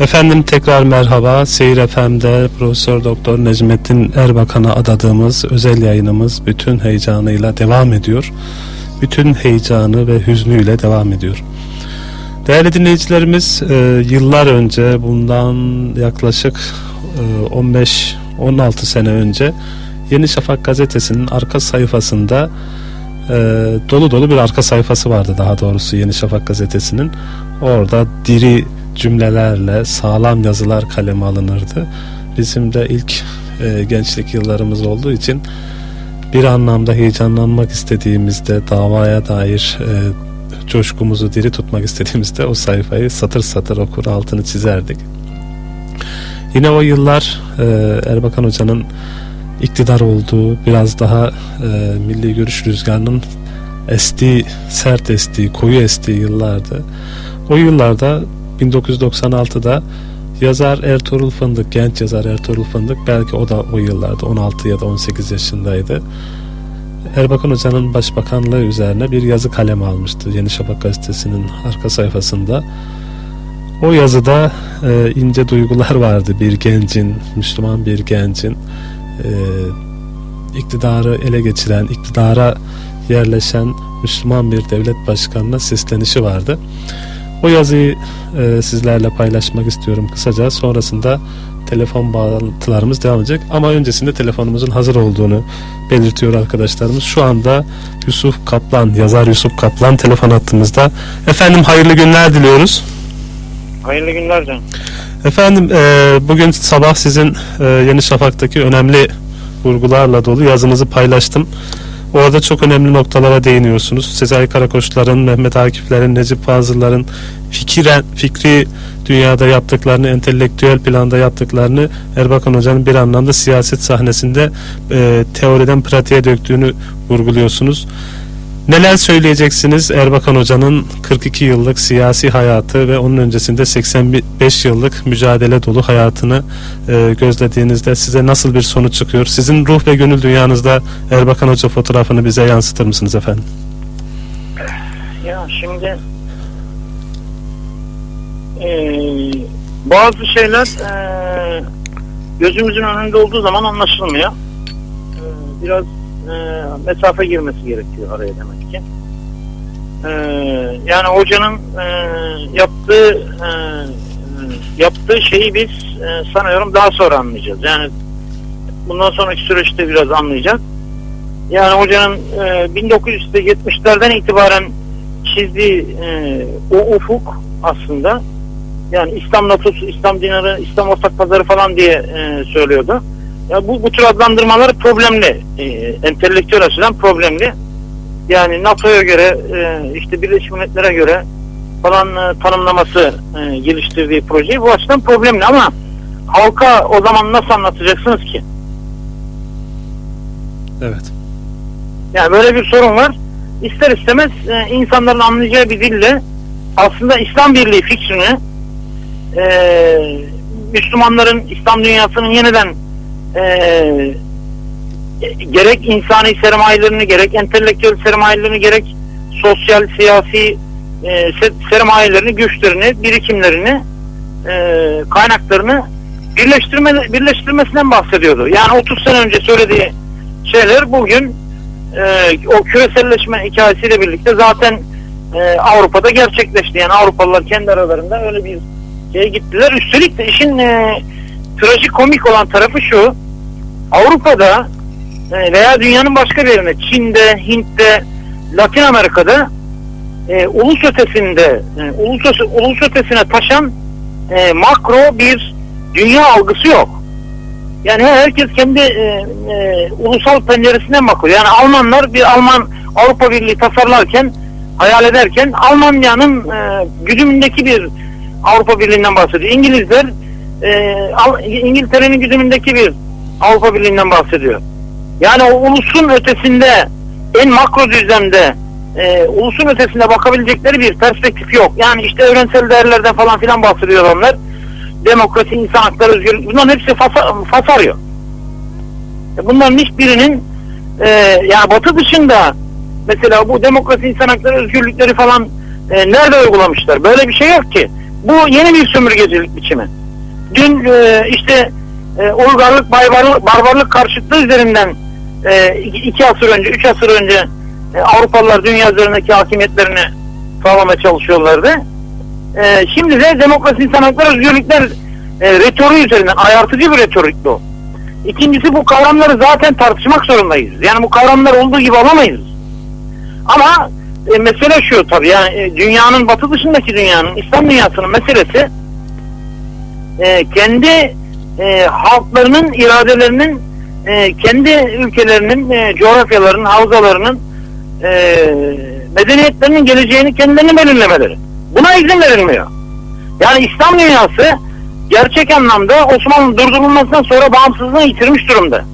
Efendim tekrar merhaba. Seyir FM'de Profesör Doktor Necmettin Erbakan'a adadığımız özel yayınımız bütün heyecanıyla devam ediyor. Bütün heyecanı ve hüznüyle devam ediyor. Değerli dinleyicilerimiz, e, yıllar önce bundan yaklaşık e, 15-16 sene önce Yeni Şafak gazetesinin arka sayfasında e, dolu dolu bir arka sayfası vardı daha doğrusu Yeni Şafak gazetesinin. Orada diri cümlelerle sağlam yazılar kaleme alınırdı. Bizim de ilk e, gençlik yıllarımız olduğu için bir anlamda heyecanlanmak istediğimizde davaya dair e, coşkumuzu diri tutmak istediğimizde o sayfayı satır satır okur altını çizerdik. Yine o yıllar e, Erbakan Hoca'nın iktidar olduğu biraz daha e, milli görüş rüzgarının estiği, sert estiği, koyu estiği yıllardı. O yıllarda 1996'da yazar Ertuğrul Fındık, genç yazar Ertuğrul Fındık belki o da o yıllarda 16 ya da 18 yaşındaydı. Erbakan Hoca'nın başbakanlığı üzerine bir yazı kaleme almıştı Yeni Şafak gazetesinin arka sayfasında. O yazıda e, ince duygular vardı bir gencin, Müslüman bir gencin e, iktidarı ele geçiren, iktidara yerleşen Müslüman bir devlet başkanına seslenişi vardı. O yazıyı e, sizlerle paylaşmak istiyorum kısaca. Sonrasında telefon bağlantılarımız devam edecek. Ama öncesinde telefonumuzun hazır olduğunu belirtiyor arkadaşlarımız. Şu anda Yusuf Kaplan, yazar Yusuf Kaplan telefon attığımızda. Efendim hayırlı günler diliyoruz. Hayırlı günler canım. Efendim e, bugün sabah sizin e, Yeni Şafak'taki önemli vurgularla dolu yazınızı paylaştım. Orada çok önemli noktalara değiniyorsunuz. Sezai Karakoçların, Mehmet Akif'lerin, Necip Fazıl'ların fikiren, fikri dünyada yaptıklarını, entelektüel planda yaptıklarını Erbakan Hoca'nın bir anlamda siyaset sahnesinde e, teoriden pratiğe döktüğünü vurguluyorsunuz. Neler söyleyeceksiniz Erbakan Hoca'nın 42 yıllık siyasi hayatı ve onun öncesinde 85 yıllık mücadele dolu hayatını e, gözlediğinizde size nasıl bir sonuç çıkıyor? Sizin ruh ve gönül dünyanızda Erbakan Hoca fotoğrafını bize yansıtır mısınız efendim? Ya şimdi eee, bazı şeyler eee, gözümüzün önünde olduğu zaman anlaşılmıyor. Eee, biraz eee, mesafe girmesi gerekiyor araya demek ki. Eee, yani hocanın eee, yaptığı eee, yaptığı şeyi biz eee, sanıyorum daha sonra anlayacağız. Yani bundan sonraki süreçte biraz anlayacağız. Yani hocanın e, 1970'lerden itibaren çizdiği e, o ufuk aslında yani İslam NATO'su, İslam dinarı, İslam ortak pazarı falan diye e, söylüyordu. Ya bu bu tür adlandırmalar problemli. E, entelektüel açıdan problemli. Yani NATO'ya göre e, işte Birleşmiş Milletler'e göre falan e, tanımlaması e, geliştirdiği projeyi bu açıdan problemli ama halka o zaman nasıl anlatacaksınız ki? Evet. Yani böyle bir sorun var. İster istemez e, insanların anlayacağı bir dille aslında İslam Birliği fikrini e, Müslümanların İslam dünyasının yeniden e, gerek insani sermayelerini gerek entelektüel sermayelerini gerek sosyal siyasi e, se- sermayelerini güçlerini birikimlerini e, kaynaklarını birleştirme, birleştirmesinden bahsediyordu. Yani 30 sene önce söylediği şeyler bugün e, o küreselleşme hikayesiyle birlikte zaten e, Avrupa'da gerçekleşti. Yani Avrupalılar kendi aralarında öyle bir şeye gittiler. Üstelik de işin e, trajikomik olan tarafı şu. Avrupa'da e, veya dünyanın başka bir yerinde Çin'de, Hint'te, Latin Amerika'da e, ulus ötesinde e, ulus, ulus ötesine taşan e, makro bir dünya algısı yok. Yani herkes kendi e, e, ulusal penceresinden bakıyor. Yani Almanlar bir Alman Avrupa Birliği tasarlarken hayal ederken Almanya'nın e, güdümündeki bir Avrupa Birliği'nden bahsediyor. İngilizler e, İngiltere'nin güdümündeki bir Avrupa Birliği'nden bahsediyor. Yani o ulusun ötesinde en makro düzlemde e, ulusun ötesinde bakabilecekleri bir perspektif yok. Yani işte evrensel değerlerden falan filan bahsediyor onlar demokrasi, insan hakları, özgürlük bunların hepsi fasa, fasarıyor. E Bunların hiçbirinin e, yani batı dışında mesela bu demokrasi, insan hakları, özgürlükleri falan e, nerede uygulamışlar? Böyle bir şey yok ki. bu yeni bir sömürgecilik biçimi. Dün e, işte e, uygarlık, barbarlık, barbarlık karşıtlığı üzerinden e, iki, asır önce, üç asır önce e, Avrupalılar dünya üzerindeki hakimiyetlerini sağlamaya çalışıyorlardı. E, şimdi de demokrasi, insan hakları, özgürlükler e, retoriği üzerinden ayartıcı bir retorikti o. İkincisi bu kavramları zaten tartışmak zorundayız. Yani bu kavramlar olduğu gibi alamayız. Ama e, mesele şu tabii yani e, dünyanın batı dışındaki dünyanın İslam dünyasının meselesi e, kendi e, halklarının iradelerinin e, kendi ülkelerinin e, coğrafyalarının havzalarının e, medeniyetlerinin geleceğini kendilerini belirlemeleri. Buna izin verilmiyor. Yani İslam dünyası gerçek anlamda Osmanlı durdurulmasından sonra bağımsızlığını yitirmiş durumda.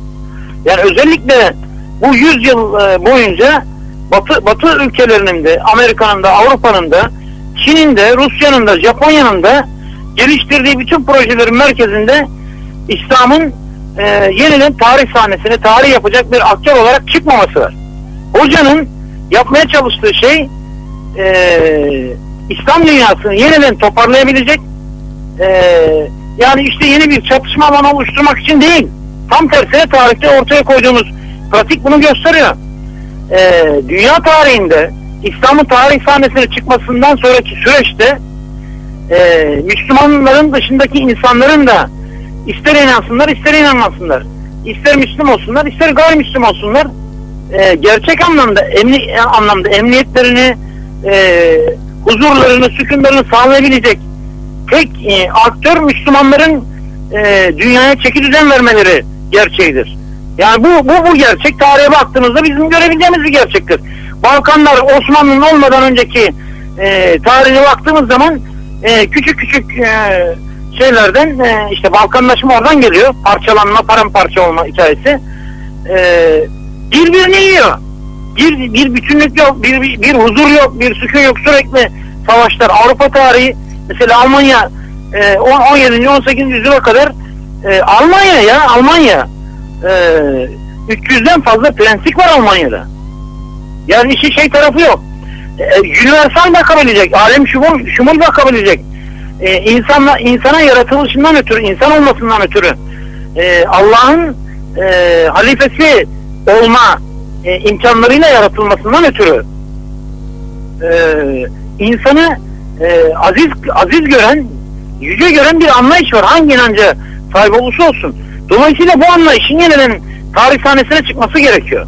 Yani özellikle bu 100 yıl e, boyunca Batı, Batı ülkelerinin de, Amerika'nın da, Avrupa'nın da, Çin'in de, Rusya'nın da, Japonya'nın da geliştirdiği bütün projelerin merkezinde İslam'ın e, yeniden tarih sahnesine tarih yapacak bir aktör olarak çıkmaması var. Hocanın yapmaya çalıştığı şey e, İslam dünyasını yeniden toparlayabilecek e, yani işte yeni bir çatışma alanı oluşturmak için değil. Tam tersine tarihte ortaya koyduğumuz pratik bunu gösteriyor. E, dünya tarihinde İslam'ın tarih sahnesine çıkmasından sonraki süreçte e, Müslümanların dışındaki insanların da ister inansınlar ister inanmasınlar. ister Müslüman olsunlar ister gayrimüslim olsunlar. E, gerçek anlamda emni anlamda emniyetlerini e, huzurlarını, sükunlarını sağlayabilecek tek e, aktör Müslümanların e, dünyaya çeki düzen vermeleri gerçeğidir. Yani bu, bu, bu gerçek tarihe baktığımızda bizim görebileceğimiz bir gerçektir. Balkanlar Osmanlı'nın olmadan önceki e, tarihine baktığımız zaman e, küçük küçük e, şeylerden e, işte Balkanlaşma oradan geliyor. Parçalanma, paramparça olma hikayesi. E, birbirini yiyor. Bir, bir bütünlük yok, bir, bir, bir huzur yok, bir sükun yok. Sürekli savaşlar. Avrupa tarihi mesela Almanya e, 10, 17. 18. yüzyıla kadar e, Almanya ya Almanya e, 300'den fazla prenslik var Almanya'da. Yani işi şey tarafı yok. E, universal bakabilecek, alem şumul, şumul bakabilecek. E, insanla, insana yaratılışından ötürü, insan olmasından ötürü e, Allah'ın e, halifesi olma e, imkanlarıyla yaratılmasından ötürü e, insanı e, aziz aziz gören, yüce gören bir anlayış var. Hangi inanca sahip olursa olsun. Dolayısıyla bu anlayışın yeniden tarih sahnesine çıkması gerekiyor.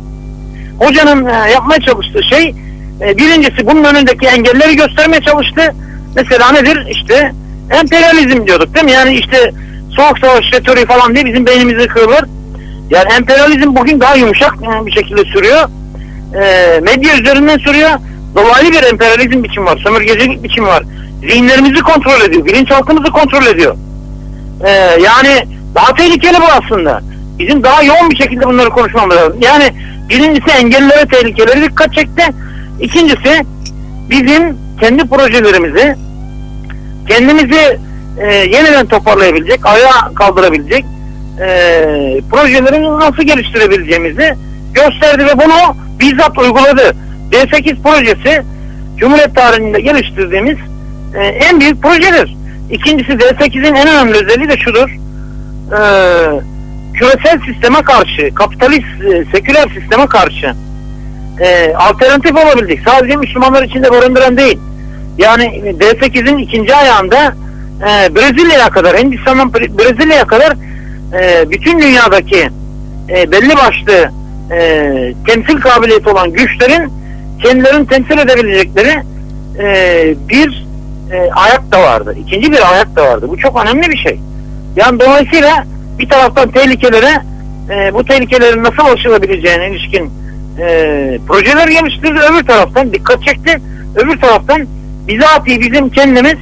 Hocanın e, yapmaya çalıştığı şey e, birincisi bunun önündeki engelleri göstermeye çalıştı. Mesela nedir? İşte emperyalizm diyorduk değil mi? Yani işte soğuk savaş retoriği falan diye bizim beynimizi kırılır. Yani emperyalizm bugün daha yumuşak bir şekilde sürüyor. E, medya üzerinden sürüyor. Dolaylı bir emperyalizm biçimi var. Sömürgecilik biçimi var. Zihinlerimizi kontrol ediyor. Bilinçaltımızı kontrol ediyor. E, yani daha tehlikeli bu aslında. Bizim daha yoğun bir şekilde bunları konuşmamız lazım. Yani birincisi engellilere tehlikeleri dikkat çekti. İkincisi bizim kendi projelerimizi kendimizi e, yeniden toparlayabilecek, ayağa kaldırabilecek e, projeleri nasıl geliştirebileceğimizi gösterdi ve bunu bizzat uyguladı. D8 projesi Cumhuriyet tarihinde geliştirdiğimiz e, en büyük projedir. İkincisi D8'in en önemli özelliği de şudur. E, küresel sisteme karşı, kapitalist, e, seküler sisteme karşı e, alternatif olabildik. Sadece Müslümanlar içinde barındıran değil. Yani D8'in ikinci ayağında e, Brezilya'ya kadar, Hindistan'dan Bre- Brezilya'ya kadar e, bütün dünyadaki e, belli başlı e, temsil kabiliyeti olan güçlerin kendilerini temsil edebilecekleri e, bir e, ayak da vardı. İkinci bir ayak da vardı. Bu çok önemli bir şey. Yani dolayısıyla bir taraftan tehlikelere e, bu tehlikelerin nasıl aşılabileceğine ilişkin e, projeler geliştirdi. Öbür taraftan dikkat çekti. Öbür taraftan bizatihi bizim kendimiz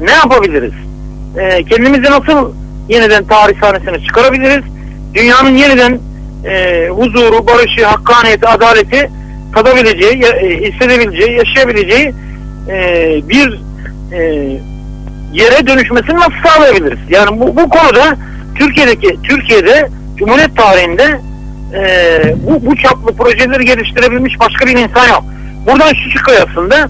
ne yapabiliriz? E, kendimizi nasıl yeniden tarih sahnesine çıkarabiliriz? Dünyanın yeniden e, huzuru, barışı, hakkaniyeti, adaleti tadabileceği, e, hissedebileceği, yaşayabileceği e, bir e, yere dönüşmesini nasıl sağlayabiliriz? Yani bu, bu konuda Türkiye'deki Türkiye'de Cumhuriyet tarihinde e, bu, bu çaplı projeleri geliştirebilmiş başka bir insan yok. Buradan şu çıkıyor aslında.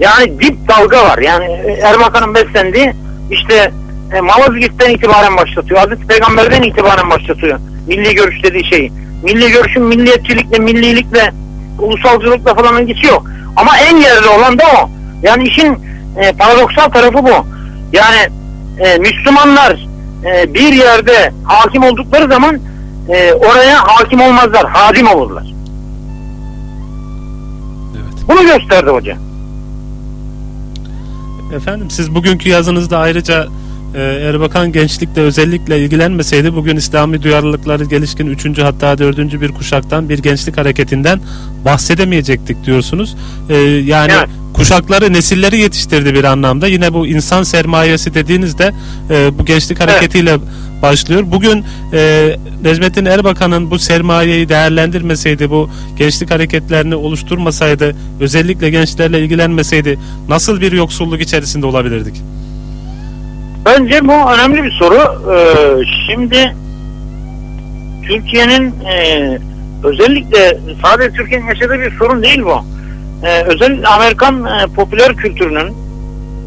yani dip dalga var. Yani Erbakan'ın beslendiği işte e, Malazgirt'ten itibaren başlatıyor. Hazreti Peygamber'den itibaren başlatıyor. Milli görüş dediği şeyi. Milli görüşün milliyetçilikle, millilikle, ulusalcılıkla falan ilgisi yok. Ama en yerli olan da o. Yani işin e, paradoksal tarafı bu. Yani e, Müslümanlar e, bir yerde hakim oldukları zaman e, oraya hakim olmazlar, hadim olurlar. Evet. Bunu gösterdi hoca. Efendim siz bugünkü yazınızda ayrıca e, Erbakan gençlikle özellikle ilgilenmeseydi bugün İslami duyarlılıkları gelişkin 3. hatta 4. bir kuşaktan bir gençlik hareketinden bahsedemeyecektik diyorsunuz. E, yani Evet. Kuşakları nesilleri yetiştirdi bir anlamda. Yine bu insan sermayesi dediğinizde e, bu gençlik hareketiyle başlıyor. Bugün e, Necmettin Erbakan'ın bu sermayeyi değerlendirmeseydi, bu gençlik hareketlerini oluşturmasaydı, özellikle gençlerle ilgilenmeseydi nasıl bir yoksulluk içerisinde olabilirdik? Bence bu önemli bir soru. Ee, şimdi Türkiye'nin e, özellikle sadece Türkiye'nin yaşadığı bir sorun değil bu. Ee, özellikle Amerikan e, popüler kültürünün,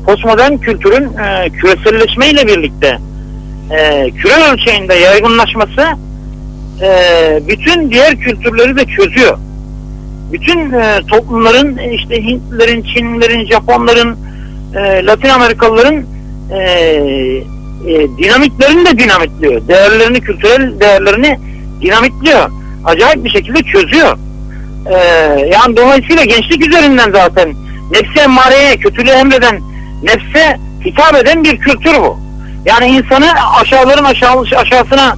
postmodern kültürün e, küreselleşmeyle birlikte e, küre ölçeğinde yaygınlaşması e, bütün diğer kültürleri de çözüyor. Bütün e, toplumların e, işte Hintlilerin, Çinlilerin, Japonların, e, Latin Amerikalıların e, e, dinamiklerini de dinamitliyor. Değerlerini, kültürel değerlerini dinamitliyor. Acayip bir şekilde çözüyor. E, yani dolayısıyla gençlik üzerinden zaten nefsi emmareye, kötülüğü emreden, nefse hitap eden bir kültür bu. Yani insanı aşağıların aşağı, aşağısına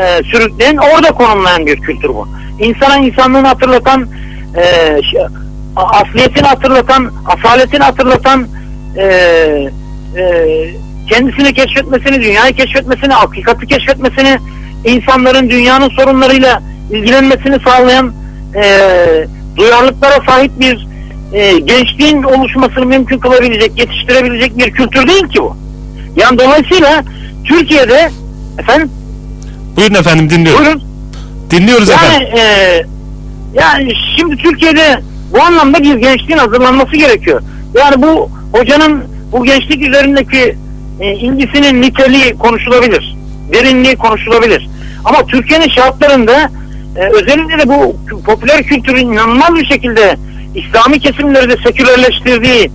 e, sürükleyen, orada konumlayan bir kültür bu. İnsana insanlığını hatırlatan, e, asliyetini hatırlatan, asaletini hatırlatan, e, e, kendisini keşfetmesini, dünyayı keşfetmesini, hakikati keşfetmesini, insanların dünyanın sorunlarıyla ilgilenmesini sağlayan e, duyarlılıklara sahip bir e, gençliğin oluşmasını mümkün kılabilecek, yetiştirebilecek bir kültür değil ki bu. Yani dolayısıyla Türkiye'de efendim Buyurun efendim dinliyoruz. buyurun Dinliyoruz efendim. yani, e, yani şimdi Türkiye'de bu anlamda bir gençliğin hazırlanması gerekiyor. Yani bu hocanın bu gençlik üzerindeki e, ilgisinin niteliği konuşulabilir. Derinliği konuşulabilir. Ama Türkiye'nin şartlarında e, özellikle de bu popüler kültürün inanılmaz bir şekilde İslami kesimleri de sekülerleştirdiği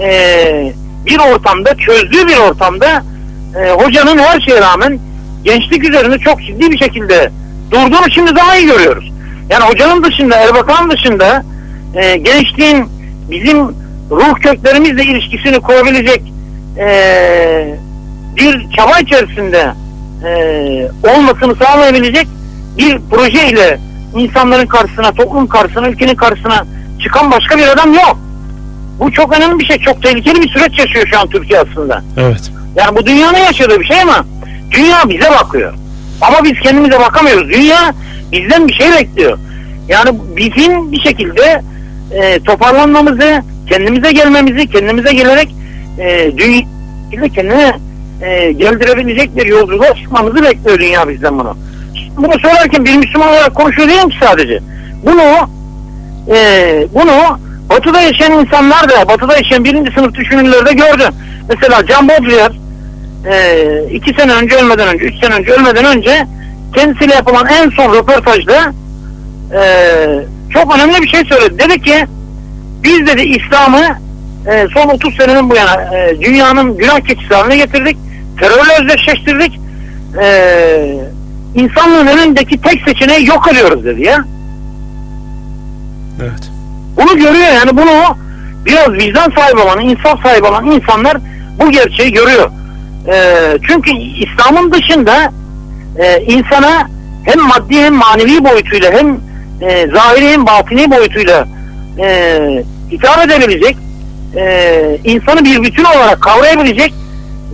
e, bir ortamda, çözdüğü bir ortamda e, hocanın her şeye rağmen gençlik üzerinde çok ciddi bir şekilde durduğunu şimdi daha iyi görüyoruz. Yani hocanın dışında, Erbakan dışında e, gençliğin bizim ruh köklerimizle ilişkisini kurabilecek e, bir çaba içerisinde e, olmasını sağlayabilecek bir projeyle insanların karşısına, toplum karşısına, ülkenin karşısına çıkan başka bir adam yok. Bu çok önemli bir şey. Çok tehlikeli bir süreç yaşıyor şu an Türkiye aslında. Evet. Yani bu dünyanın yaşadığı bir şey ama dünya bize bakıyor. Ama biz kendimize bakamıyoruz. Dünya bizden bir şey bekliyor. Yani bizim bir şekilde e, toparlanmamızı, kendimize gelmemizi, kendimize gelerek e, dünyayı kendine e, geldirebilecek bir yolculuğa çıkmamızı bekliyor dünya bizden bunu. Bunu söylerken bir Müslüman olarak konuşuyor değilim ki sadece. Bunu e, bunu Batı'da yaşayan insanlar da, Batı'da yaşayan birinci sınıf düşünürler de gördü. Mesela Can Baudrillard e, iki sene önce ölmeden önce, üç sene önce ölmeden önce kendisiyle yapılan en son röportajda e, çok önemli bir şey söyledi. Dedi ki biz dedi İslam'ı e, son 30 senenin bu yana e, dünyanın günah keçisi haline getirdik. Terörle özdeşleştirdik. E, insanlığın önündeki tek seçeneği yok ediyoruz dedi ya. Evet. Bunu görüyor yani bunu biraz vicdan sahibi olan, insaf sahibi olan insanlar bu gerçeği görüyor. Ee, çünkü İslam'ın dışında e, insana hem maddi hem manevi boyutuyla hem e, zahiri hem batini boyutuyla e, hitap edebilecek e, insanı bir bütün olarak kavrayabilecek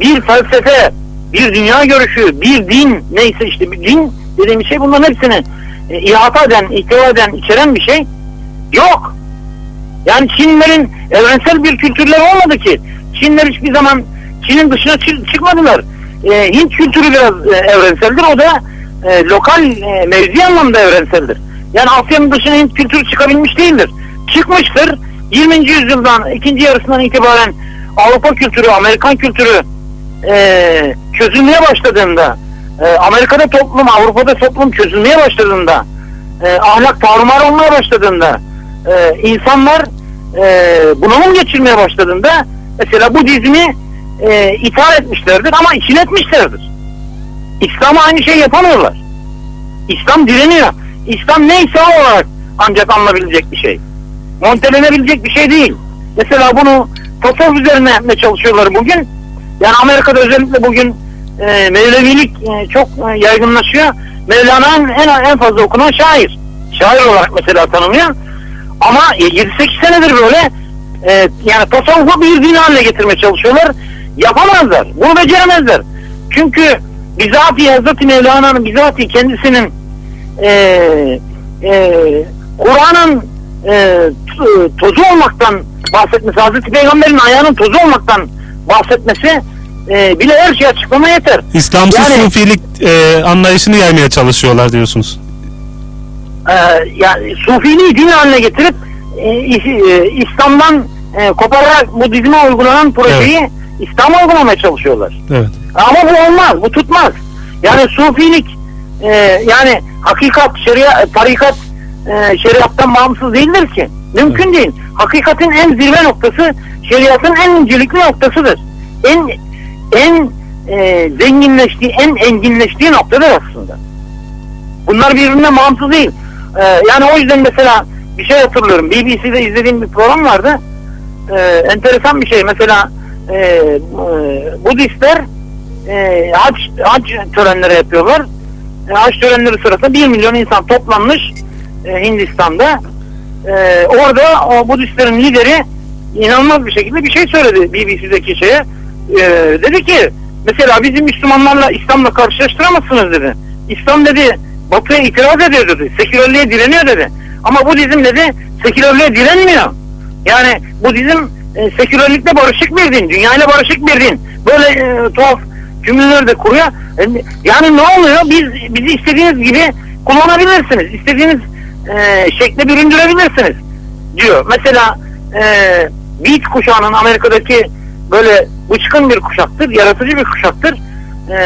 bir felsefe, bir dünya görüşü, bir din neyse işte bir din dediğim şey bunların hepsini e, ihata eden, ihtiva eden, içeren bir şey yok. Yani Çinlerin evrensel bir kültürleri olmadı ki. Çinler hiçbir zaman Çin'in dışına çı- çıkmadılar. Ee, Hint kültürü biraz e, evrenseldir. O da e, lokal e, mevzi anlamda evrenseldir. Yani Asya'nın dışına Hint kültürü çıkabilmiş değildir. Çıkmıştır. 20. yüzyıldan ikinci yarısından itibaren Avrupa kültürü, Amerikan kültürü e, çözülmeye başladığında, e, Amerika'da toplum, Avrupa'da toplum çözülmeye başladığında, e, ahlak tarumar olmaya başladığında, e, insanlar e, bunalım geçirmeye başladığında mesela Budizmi e, ithal etmişlerdir ama etmişlerdir. İslam'a aynı şey yapamıyorlar. İslam direniyor. İslam neyse olarak ancak anlanabilecek bir şey. Montelenebilecek bir şey değil. Mesela bunu tasavvuf üzerine yapmaya çalışıyorlar bugün. Yani Amerika'da özellikle bugün e, Mevlevilik e, çok e, yaygınlaşıyor. Mevlana'nın en, en fazla okunan şair. Şair olarak mesela tanınıyor. Ama e, 7-8 senedir böyle e, yani tasavvufu bir din haline getirmeye çalışıyorlar. Yapamazlar. Bunu beceremezler. Çünkü bizatihi Hazreti Mevlana'nın bizatihi kendisinin e, e, Kur'an'ın e, t- tozu olmaktan bahsetmesi, Hazreti Peygamber'in ayağının tozu olmaktan bahsetmesi e, bile her şeyi açıklama yeter. İslamsız Yani- sufilik e, anlayışını yaymaya çalışıyorlar diyorsunuz. e, yani sufiliği din haline getirip e, e, İslam'dan e, kopararak bu dizime uygulanan projeyi İslam'a uygulamaya çalışıyorlar. Evet. Ama bu olmaz, bu tutmaz. Yani sufilik e, yani hakikat, şeriat, tarikat e, şeriattan bağımsız değildir ki. Mümkün değil. Hakikatin en zirve noktası şeriatın en incelikli noktasıdır. En en e, zenginleştiği, en enginleştiği noktadır aslında. Bunlar birbirinden bağımsız değil. E, yani o yüzden mesela bir şey hatırlıyorum. BBC'de izlediğim bir program vardı. E, enteresan bir şey. Mesela e, e, Budistler e, hac, hac törenleri yapıyorlar. E, hac törenleri sırasında 1 milyon insan toplanmış e, Hindistan'da. E, orada o Budistlerin lideri inanılmaz bir şekilde bir şey söyledi BBC'deki şeye. E, dedi ki mesela bizim Müslümanlarla İslam'la karşılaştıramazsınız dedi. İslam dedi Batı'ya itiraz ediyor dedi. Sekülerliğe direniyor dedi. Ama Budizm dedi sekülerliğe direnmiyor. Yani Budizm e, sekülerlikle barışık bir din. Dünyayla barışık bir din. Böyle e, tuhaf cümleler de kuruyor. E, yani ne oluyor? Biz bizi istediğiniz gibi kullanabilirsiniz. İstediğiniz e, şekle büründürebilirsiniz diyor. Mesela e, Beat kuşağının Amerika'daki böyle bıçkın bir kuşaktır. Yaratıcı bir kuşaktır. E,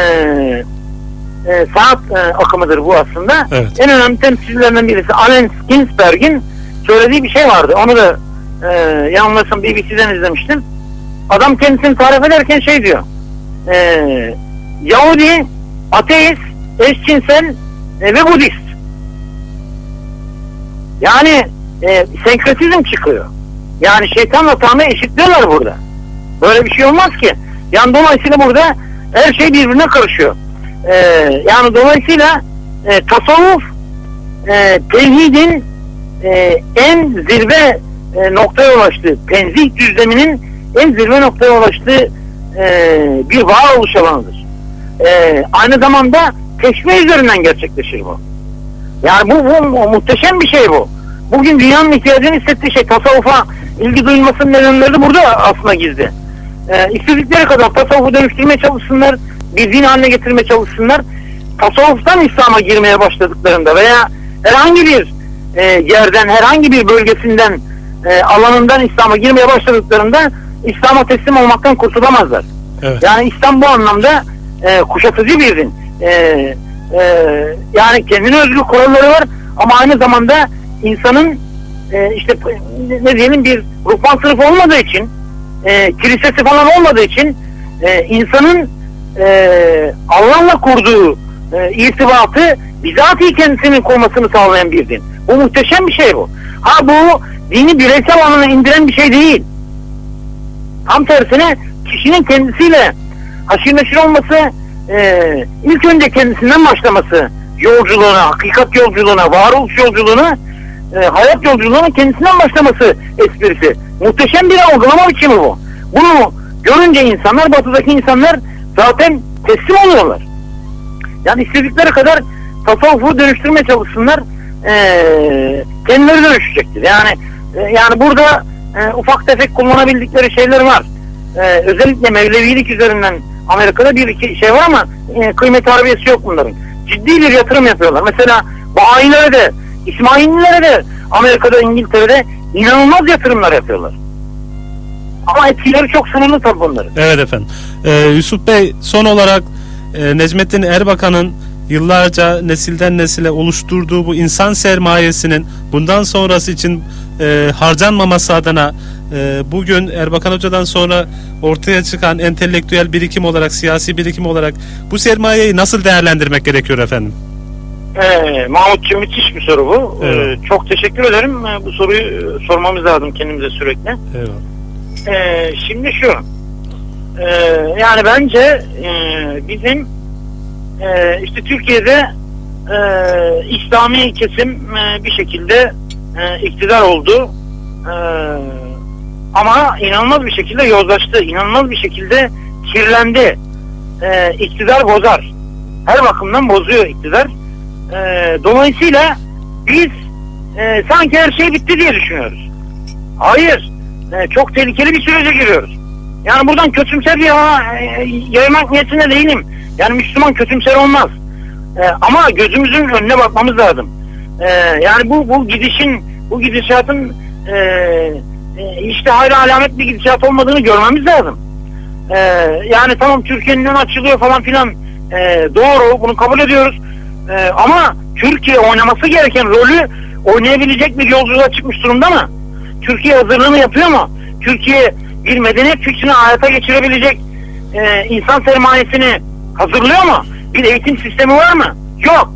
e, sanat e, akımıdır bu aslında. Evet. En önemli temsilcilerinden birisi Allen Ginsberg'in söylediği bir şey vardı. Onu da e, yanılmıyorsam BBC'den izlemiştim. Adam kendisini tarif ederken şey diyor. E, Yahudi, ateist, eşcinsel e, ve Budist. Yani e, senkretizm çıkıyor. Yani şeytanla Tanrı eşitliyorlar burada. Böyle bir şey olmaz ki. Yani dolayısıyla burada her şey birbirine karışıyor. E, yani dolayısıyla e, tasavvuf e, tevhidin e, en zirve e, noktaya ulaştığı, tenzih düzleminin en zirve noktaya ulaştığı e, bir varoluş alanıdır. E, aynı zamanda teşbih üzerinden gerçekleşir bu. Yani bu, bu, bu muhteşem bir şey bu. Bugün dünyanın ihtiyacını hissettiği şey tasavvufa ilgi duyulmasının nedenleri de burada aslında gizli. E, istedikleri kadar tasavvufu dönüştürmeye çalışsınlar, bir din haline getirmeye çalışsınlar. Tasavvuftan İslam'a girmeye başladıklarında veya herhangi bir e, yerden, herhangi bir bölgesinden, e, alanından İslam'a girmeye başladıklarında İslam'a teslim olmaktan kurtulamazlar. Evet. Yani İslam bu anlamda e, kuşatıcı bir din. E, e, yani kendine özgü kuralları var ama aynı zamanda insanın e, işte ne- diyelim bir ruhban sınıfı olmadığı için e, kilisesi falan olmadığı için e, insanın e, Allah'la kurduğu e, irtibatı bizatihi kendisinin kurmasını sağlayan bir din. Bu muhteşem bir şey bu. Ha bu dini bireysel alana indiren bir şey değil. Tam tersine kişinin kendisiyle haşir neşir olması e, ilk önce kendisinden başlaması yolculuğuna, hakikat yolculuğuna, varoluş yolculuğuna e, hayat yolculuğuna kendisinden başlaması esprisi. Muhteşem bir algılama biçimi bu. Bunu görünce insanlar, batıdaki insanlar zaten teslim oluyorlar. Yani istedikleri kadar tasavvufu dönüştürmeye çalışsınlar e, kendileri dönüşecektir. Yani e, yani burada e, ufak tefek kullanabildikleri şeyler var. E, özellikle Mevlevilik üzerinden Amerika'da bir iki şey var ama e, kıymet harbiyesi yok bunların. Ciddi bir yatırım yapıyorlar. Mesela Bahayilere de, İsmaililere de Amerika'da, İngiltere'de inanılmaz yatırımlar yapıyorlar. Ama etkileri çok sınırlı tabii bunların. Evet efendim. Ee, Yusuf Bey son olarak e, Necmettin Erbakan'ın yıllarca nesilden nesile oluşturduğu bu insan sermayesinin bundan sonrası için e, harcanmaması adına bugün Erbakan Hoca'dan sonra ortaya çıkan entelektüel birikim olarak, siyasi birikim olarak bu sermayeyi nasıl değerlendirmek gerekiyor efendim? Ee, Mahmutçu müthiş bir soru bu. Evet. Ee, çok teşekkür ederim. Ee, bu soruyu sormamız lazım kendimize sürekli. Eyvallah. Ee, şimdi şu. Ee, yani bence e, bizim e, işte Türkiye'de e, İslami kesim e, bir şekilde e, iktidar oldu. E, ama inanılmaz bir şekilde yozlaştı. İnanılmaz bir şekilde kirlendi. E, iktidar bozar. Her bakımdan bozuyor iktidar. E, dolayısıyla biz e, sanki her şey bitti diye düşünüyoruz. Hayır. E, çok tehlikeli bir sürece giriyoruz. Yani buradan kötümser bir hava e, yaymak niyetinde değilim. Yani Müslüman kötümser olmaz. E, ama gözümüzün önüne bakmamız lazım. E, yani bu bu gidişin, bu gidişatın e, işte hayra alamet bir gidişat olmadığını görmemiz lazım. E, yani tamam Türkiye'nin önü açılıyor falan filan e, doğru bunu kabul ediyoruz. Ama Türkiye oynaması gereken rolü oynayabilecek bir yolculuğa çıkmış durumda mı? Türkiye hazırlığını yapıyor mu? Türkiye bir medeniyet fikrini hayata geçirebilecek insan sermayesini hazırlıyor mu? Bir eğitim sistemi var mı? Yok.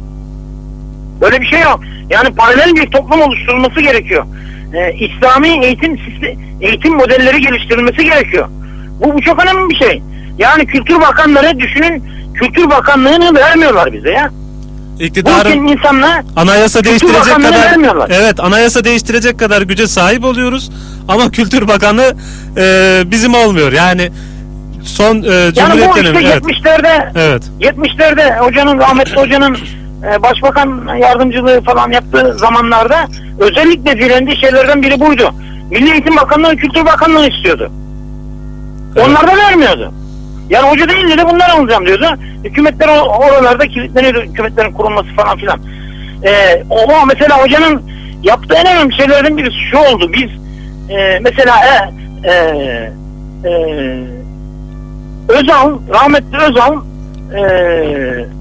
Böyle bir şey yok. Yani paralel bir toplum oluşturulması gerekiyor. E, İslami eğitim eğitim modelleri geliştirilmesi gerekiyor. Bu, bu çok önemli bir şey. Yani Kültür Bakanları düşünün Kültür Bakanlığı'nı vermiyorlar bize ya. İktidarın ülkenin insanına anayasa değiştirecek kadar vermiyorlar. evet anayasa değiştirecek kadar güce sahip oluyoruz ama Kültür Bakanı e, bizim olmuyor. Yani son e, yani Cumhuriyet bu işte dönemi evet. 70'lerde Evet. 70'lerde hocanın rahmetli hocanın e, başbakan yardımcılığı falan yaptığı zamanlarda özellikle direndiği şeylerden biri buydu. Milli Eğitim Bakanlığı Kültür Bakanlığı istiyordu. Evet. Onlar da vermiyordu. Yani hoca değil dedi bunlar alacağım diyordu. Hükümetler oralarda kilitleniyordu. Hükümetlerin kurulması falan filan. Ee, o mesela hocanın yaptığı en önemli şeylerden birisi şu oldu. Biz e, mesela e, e, e, Özal, rahmetli Özal e,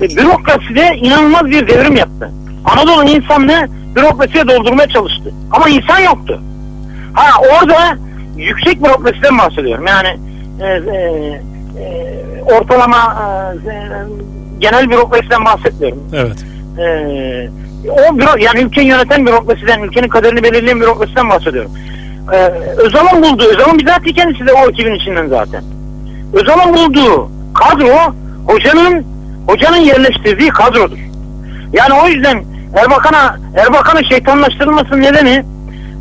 e, bürokraside inanılmaz bir devrim yaptı. Anadolu insanını bürokrasiye doldurmaya çalıştı. Ama insan yoktu. Ha orada yüksek bürokrasiden bahsediyorum. Yani e, e, e, ortalama e, e, genel bürokrasiden bahsetmiyorum. Evet. Ee, o büro, yani ülkeyi yöneten bürokrasiden, ülkenin kaderini belirleyen bürokrasiden bahsediyorum. Ee, Özal'ın bulduğu, Özal'ın bizatihi kendisi de o ekibin içinden zaten. Özal'ın bulduğu kadro hocanın hocanın yerleştirdiği kadrodur. Yani o yüzden Erbakan'a Erbakan'ın şeytanlaştırılmasının nedeni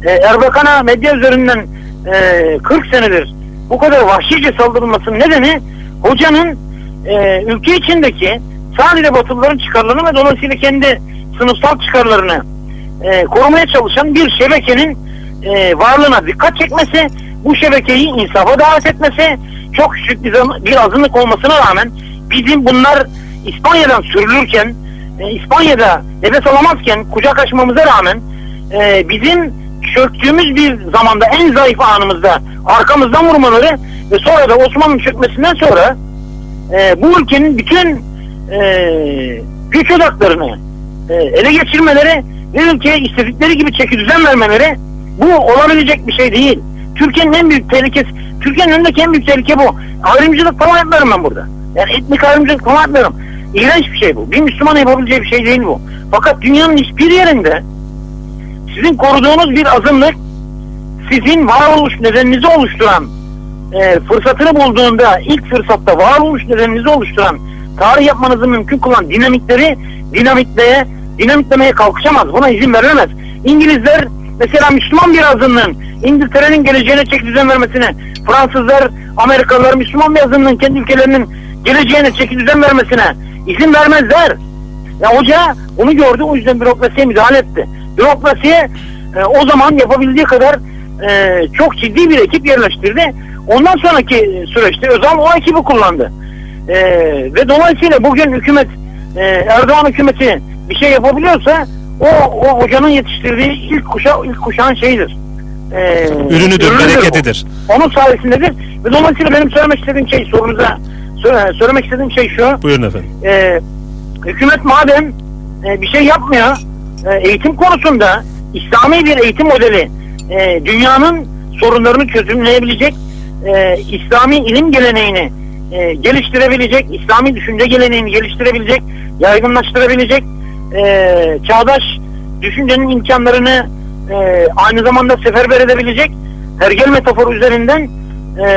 e, Erbakan'a medya üzerinden e, 40 senedir bu kadar vahşice saldırılmasının nedeni hocanın e, ülke içindeki sadece Batılıların çıkarlarını ve dolayısıyla kendi sınıfsal çıkarlarını e, korumaya çalışan bir şebekenin e, varlığına dikkat çekmesi, bu şebekeyi insafa davet etmesi, çok küçük bir, bir azınlık olmasına rağmen bizim bunlar İspanya'dan sürülürken, e, İspanya'da nefes alamazken kucak açmamıza rağmen e, bizim çöktüğümüz bir zamanda en zayıf anımızda arkamızdan vurmaları ve sonra da Osmanlı çökmesinden sonra e, bu ülkenin bütün e, güç odaklarını e, ele geçirmeleri ve ülkeye istedikleri gibi çeki düzen vermeleri bu olabilecek bir şey değil. Türkiye'nin en büyük tehlikesi, Türkiye'nin önündeki en büyük tehlike bu. Ayrımcılık falan yapmıyorum ben burada. Yani etnik ayrımcılık falan yapmıyorum. İğrenç bir şey bu. Bir Müslüman yapabileceği bir şey değil bu. Fakat dünyanın hiçbir yerinde sizin koruduğunuz bir azınlık sizin varoluş nedeninizi oluşturan e, fırsatını bulduğunda ilk fırsatta varoluş nedeninizi oluşturan tarih yapmanızı mümkün kılan dinamikleri dinamitleye dinamitlemeye kalkışamaz. Buna izin verilemez. İngilizler mesela Müslüman bir azınlığın İngiltere'nin geleceğine çek düzen vermesine Fransızlar, Amerikalılar Müslüman bir azınlığın kendi ülkelerinin geleceğine çeki düzen vermesine izin vermezler. Ya hoca bunu gördü o yüzden bürokrasiye müdahale etti. Bürokrasiye e, o zaman yapabildiği kadar e, çok ciddi bir ekip yerleştirdi. Ondan sonraki süreçte Özal o ekibi kullandı. E, ve dolayısıyla bugün hükümet e, Erdoğan hükümeti bir şey yapabiliyorsa o, o hocanın yetiştirdiği ilk kuşa ilk kuşağın şeyidir. Ee, Ürünüdür, bu. bereketidir. Onun sayesindedir. Ve dolayısıyla benim söylemek istediğim şey sorunuza söyle- söylemek istediğim şey şu. Buyurun efendim. e, hükümet madem e, bir şey yapmıyor e, eğitim konusunda İslami bir eğitim modeli e, dünyanın sorunlarını çözümleyebilecek e, İslami ilim geleneğini e, geliştirebilecek İslami düşünce geleneğini geliştirebilecek yaygınlaştırabilecek e, çağdaş düşüncenin imkanlarını e, aynı zamanda seferber edebilecek hergel metaforu üzerinden e,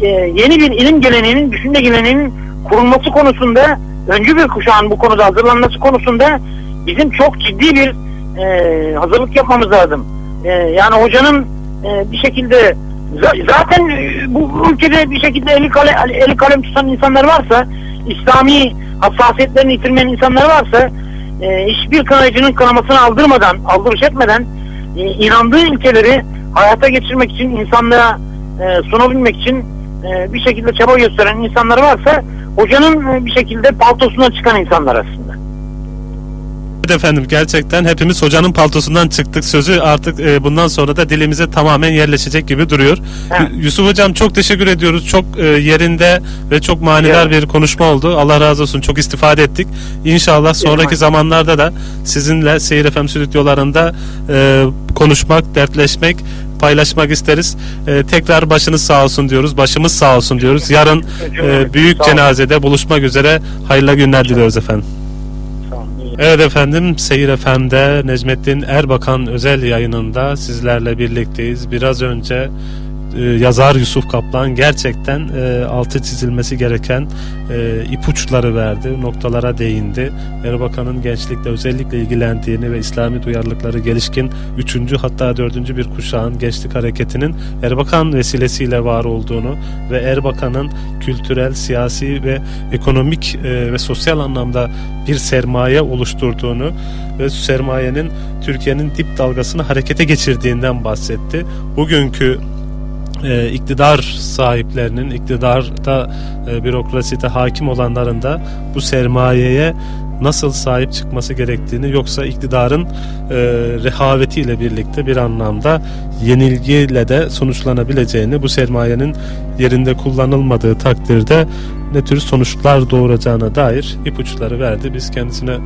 e, yeni bir ilim geleneğinin, düşünce geleneğinin kurulması konusunda öncü bir kuşağın bu konuda hazırlanması konusunda bizim çok ciddi bir e, hazırlık yapmamız lazım. E, yani hocanın e, bir şekilde za- zaten e, bu ülkede bir şekilde eli, kale, eli kalem tutan insanlar varsa İslami hassasiyetlerini yitirmeyen insanlar varsa e, hiçbir kınayıcının kınamasını aldırmadan, aldırış etmeden e, inandığı ilkeleri hayata geçirmek için, insanlığa e, sunabilmek için e, bir şekilde çaba gösteren insanlar varsa hocanın e, bir şekilde paltosuna çıkan insanlar aslında. Evet efendim gerçekten hepimiz hocanın paltosundan çıktık sözü artık e, bundan sonra da dilimize tamamen yerleşecek gibi duruyor. Evet. Yusuf hocam çok teşekkür ediyoruz. Çok e, yerinde ve çok manidar bir konuşma oldu. Allah razı olsun. Çok istifade ettik. İnşallah sonraki emanet. zamanlarda da sizinle Seyir FM stüdyolarında e, konuşmak, dertleşmek, paylaşmak isteriz. E, tekrar başınız sağ olsun diyoruz. Başımız sağ olsun diyoruz. Yarın e, büyük cenazede buluşmak üzere. Hayırlı günler diliyoruz efendim. Evet efendim Seyir FM'de Necmettin Erbakan özel yayınında sizlerle birlikteyiz. Biraz önce e, yazar Yusuf Kaplan gerçekten e, altı çizilmesi gereken e, ipuçları verdi, noktalara değindi. Erbakan'ın gençlikle özellikle ilgilendiğini ve İslami duyarlılıkları gelişkin 3. hatta 4. bir kuşağın gençlik hareketinin Erbakan vesilesiyle var olduğunu ve Erbakan'ın kültürel, siyasi ve ekonomik e, ve sosyal anlamda bir sermaye oluşturduğunu ve sermayenin Türkiye'nin dip dalgasını harekete geçirdiğinden bahsetti. Bugünkü e, iktidar sahiplerinin, iktidarda e, bürokraside hakim olanların da bu sermayeye nasıl sahip çıkması gerektiğini yoksa iktidarın e, rehavetiyle birlikte bir anlamda yenilgiyle de sonuçlanabileceğini bu sermayenin yerinde kullanılmadığı takdirde ne tür sonuçlar doğuracağına dair ipuçları verdi. Biz kendisine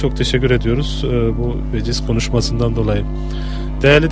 çok teşekkür ediyoruz e, bu veciz konuşmasından dolayı. Değerli